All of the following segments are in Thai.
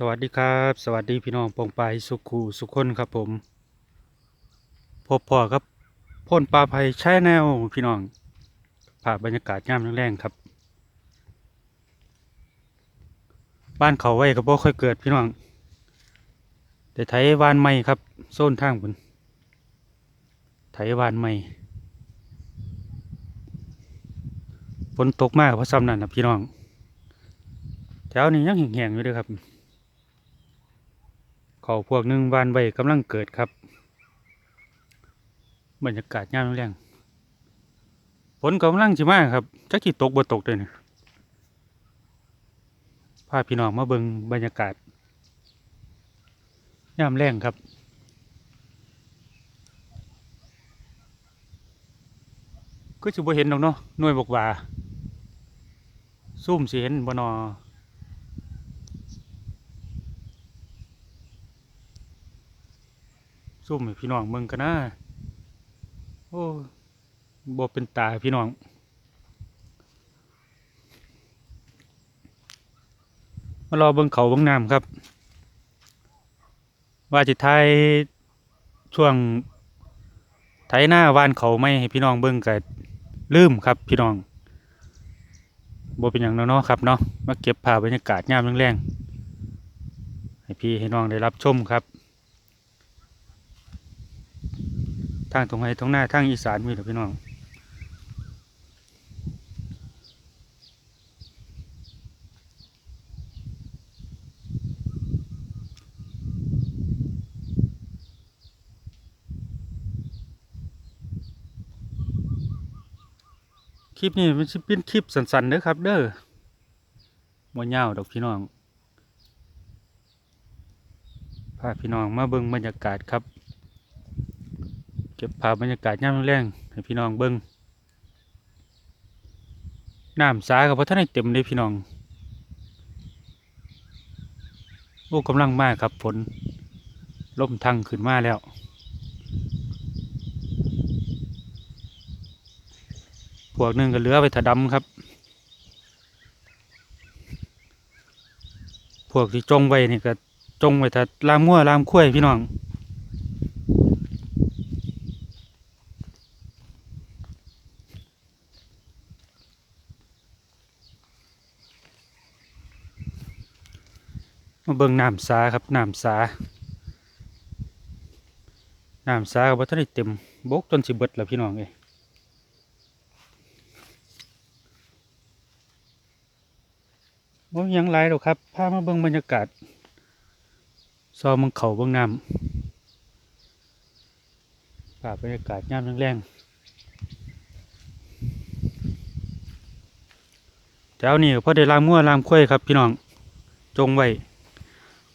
สวัสดีครับ สวัสดีพี่น้องปองปายสุขูสุขคนครับผม พบพอครับพ่นปลาไผ่ใช้แนวพี่น้องภาพบรรยากาศยามแรงๆครับ บ้านเขาไว้ก็บ่ค่อยเกิดพี่น้อง แต่ไถวานใหม่ครับโซนทางบนไถวานใหม่ฝนตกมากเพราะซ้ำนั่นนะพี่น้อง แถวนี้ยังแห้งๆอยู่เด้วยครับ เขาพวกหนึ่งวานใบกำลังเกิดครับ บรรยากาศยามแรงฝนกำลังจิมากครับจักกี่ตกบ่ตกเลยเนี่ยพาพี่น้องมาเบิงบรรยากาศยามแรงครับก็จะบ่เห็นดอกเนาะหน่วยบกว่าซุ่มสิเห็นบ่นอ ซุ่มพี่น้องเบิ่งกันนะโอ้บ่เป็นตาพี่น้องมารอเบิ่งเขาเบิ่งน้ำครับ ว่าจิตไทยช่วงไถหน้าวานเขาไม่ให้พี่น้องเบิ่งก็ลืมครับพี่น้องบ่เป็นอย่างนาะเนาะครับเนาะมาเก็บภาพบรรยากาศยามแรงๆให้พี่ให้น้องได้รับชมครับ ทางตรงไหนตรงหน้าทางอีสานมีหรอพี่น้องคลิปนี้มันจะเป็นคลิปสั้นๆเด้อครับ เด้อบ่ยาวดอกพี่น้องพาพี่น้องมาเบิ่งบรรยากาศครับ เก็บภาพบรรยากาศยามแรงให้พี่น้องเบิ่งน้ำสากับพระท่านได้เต็มเลยพี่น้องโอ้กำลังมากครับฝนล่มทังขึ้นมาแล้ว พวกหนึงก็เลือไปถดำครับ พวกที่จงไว้นี่ก็จงไว้ถ้าลามงัวลามข้ยพี่น้อง มาเบิ่งน้ำสาครับน้ำสาน้ำสาก็บ่ทันได้เต็มบกจนสิเบิดแล้วพี่น้องเอ้ยบ่มีหยังหลายดอกครับพามาเบิ่งบรรยากาศซอมมึงเขาเบิ่งน้ำภาพบรรยากาศยามแรงๆแถวนี้พอได้ลามงัวลามข้วยครับพี่น้อง จงไว้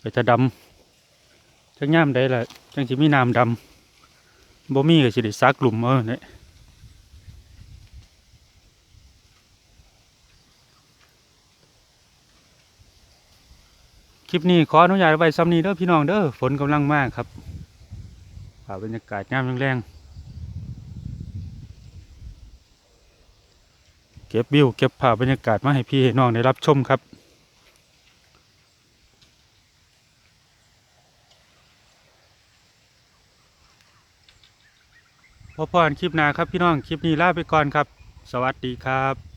ไปจะดำจักย่ามใดล่ะจังสิมีน้ำดำบ่มีก็สิได้ซักหลุมเอาเนี่ยคลิปนี้ขออนุญาตไว้ซ้ำนี้เด้อพี่น้องเด้อฝนกำลังมากครับภาพบรรยากาศยามแรงๆเก็บวิวเก็บภาพบรรยากาศมาให้พี่น้องได้รับชมครับ พบกันคลิปหน้าครับพี่น้อง คลิปนี้ลาไปก่อนครับ สวัสดีครับ